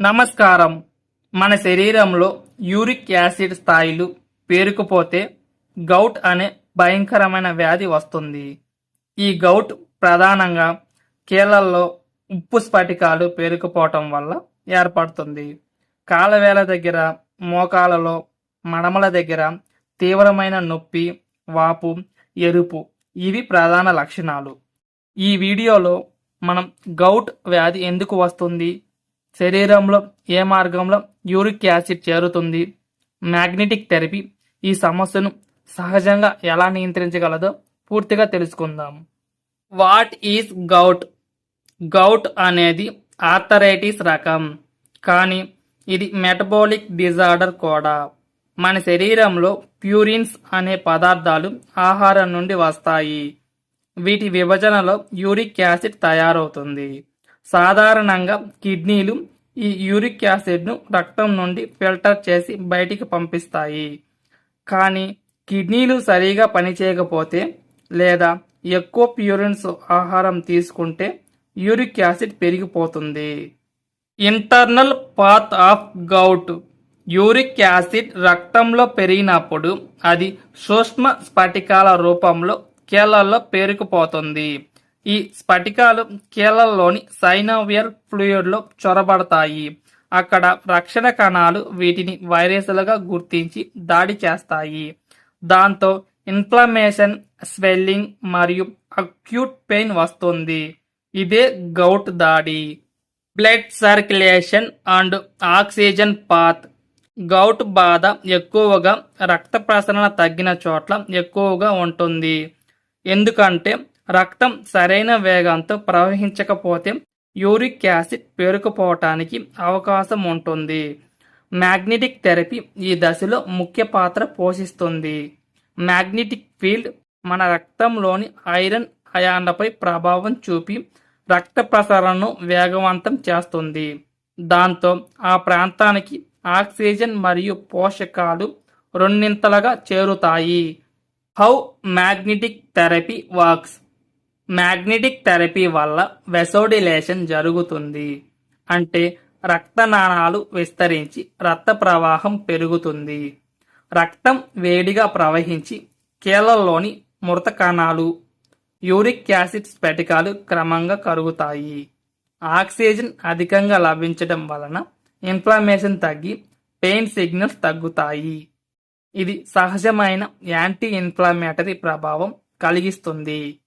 నమస్కారం. మన శరీరంలో యూరిక్ యాసిడ్ స్థాయిలు పేరుకుపోతే గౌట్ అనే భయంకరమైన వ్యాధి వస్తుంది. ఈ గౌట్ ప్రధానంగా కీళ్ళల్లో ఉప్పు స్ఫటికాలు పేరుకుపోవటం వల్ల ఏర్పడుతుంది. కాలవేల దగ్గర మోకాలలో మడమల దగ్గర తీవ్రమైన నొప్పి వాపు ఎరుపు ఇవి ప్రధాన లక్షణాలు. ఈ వీడియోలో మనం గౌట్ వ్యాధి ఎందుకు వస్తుంది? శరీరంలో ఏ మార్గంలో యూరిక్ యాసిడ్ చేరుతుంది? మ్యాగ్నెటిక్ థెరపీ ఈ సమస్యను సహజంగా ఎలా నియంత్రించగలదో పూర్తిగా తెలుసుకుందాం. What is gout? గౌట్ అనేది ఆర్థరైటిస్ రకం. కానీ ఇది మెటబాలిక్ డిజార్డర్ కూడా. మన శరీరంలో ప్యూరిన్స్ అనే పదార్థాలు ఆహారం నుండి వస్తాయి. వీటి విభజనలో యూరిక్ యాసిడ్ తయారవుతుంది. సాధారణంగా కిడ్నీలు ఈ యూరిక్ యాసిడ్ను రక్తం నుండి ఫిల్టర్ చేసి బయటికి పంపిస్తాయి. కానీ కిడ్నీలు సరిగా పనిచేయకపోతే లేదా ఎక్కువ ప్యూరిన్స్ ఆహారం తీసుకుంటే యూరిక్ యాసిడ్ పెరిగిపోతుంది. Internal path of gout uric acid రక్తంలో పెరిగినప్పుడు అది సూక్ష్మ స్ఫటికాల రూపంలో కీళ్ళల్లో పేరుకుపోతుంది. ఈ స్ఫటికాలు కీళ్ళల్లోని సైనోవియల్ ఫ్లూయిడ్లో చొరబడతాయి. అక్కడ రక్షణ కణాలు వీటిని వైరస్లుగా గుర్తించి దాడి చేస్తాయి. దాంతో ఇన్ఫ్లమేషన్ స్వెల్లింగ్ మరియు అక్యూట్ పెయిన్ వస్తుంది. ఇదే గౌట్ దాడి. Blood circulation and oxygen path. Gout బాధ ఎక్కువగా రక్త ప్రసరణ తగ్గిన చోట్ల ఎక్కువగా ఉంటుంది. ఎందుకంటే రక్తం సరైన వేగంతో ప్రవహించకపోతే యూరిక్ యాసిడ్ పేరుకుపోవటానికి అవకాశం ఉంటుంది. మ్యాగ్నెటిక్ థెరపీ ఈ దశలో ముఖ్య పాత్ర పోషిస్తుంది. మ్యాగ్నెటిక్ ఫీల్డ్ మన రక్తంలోని ఐరన్ అయాన్లపై ప్రభావం చూపి రక్త ప్రసరణను వేగవంతం చేస్తుంది. దాంతో ఆ ప్రాంతానికి ఆక్సిజన్ మరియు పోషకాలు రెండింతలుగా చేరుతాయి. How magnetic therapy works? Magnetic therapy వల్ల వెసోడిలేషన్ జరుగుతుంది. అంటే రక్తనాళాలు విస్తరించి రక్త ప్రవాహం పెరుగుతుంది. రక్తం వేడిగా ప్రవహించి కీళ్ళలోని మృత కణాలు యూరిక్ యాసిడ్ స్ఫటికాలు క్రమంగా కరుగుతాయి. ఆక్సిజన్ అధికంగా లభించడం వలన ఇన్ఫ్లమేషన్ తగ్గి పెయిన్ సిగ్నల్స్ తగ్గుతాయి. ఇది సహజమైన యాంటీ ఇన్ఫ్లమేటరీ ప్రభావం కలిగిస్తుంది.